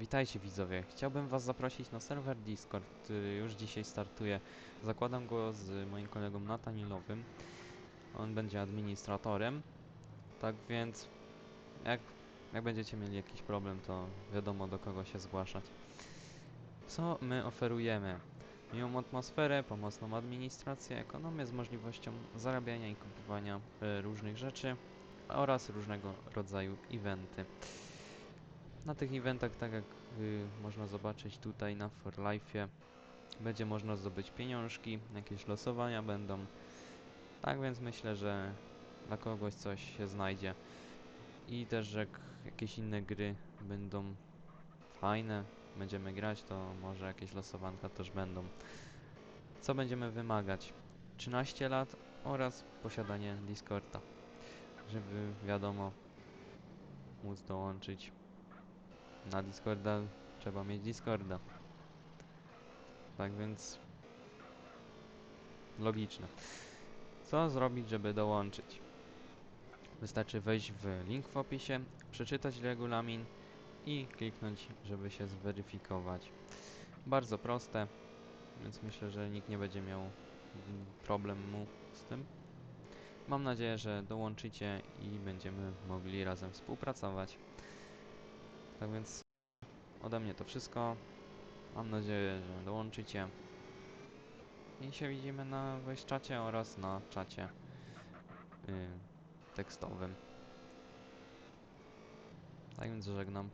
Witajcie widzowie, chciałbym was zaprosić na serwer Discord, który już dzisiaj startuje. Zakładam go z moim kolegą Natanilowym. On będzie administratorem. Tak więc, jak, jak będziecie mieli jakiś problem, to wiadomo do kogo się zgłaszać. Co my oferujemy? Miłą atmosferę, pomocną administrację, ekonomię z możliwością zarabiania i kupowania e, różnych rzeczy oraz różnego rodzaju eventy. Na tych eventach, tak jak y, można zobaczyć tutaj na For Life'ie, będzie można zdobyć pieniążki, jakieś losowania będą. Tak więc myślę, że dla kogoś coś się znajdzie. I też jak jakieś inne gry będą fajne, będziemy grać, to może jakieś losowanka też będą. Co będziemy wymagać? 13 lat oraz posiadanie Discorda, żeby wiadomo móc dołączyć na Discorda trzeba mieć Discorda. Tak więc logiczne. Co zrobić, żeby dołączyć? Wystarczy wejść w link w opisie, przeczytać regulamin i kliknąć, żeby się zweryfikować. Bardzo proste, więc myślę, że nikt nie będzie miał problemu z tym. Mam nadzieję, że dołączycie i będziemy mogli razem współpracować. Tak więc ode mnie to wszystko. Mam nadzieję, że dołączycie. I się widzimy na czacie oraz na czacie yy, tekstowym. Tak więc żegnam.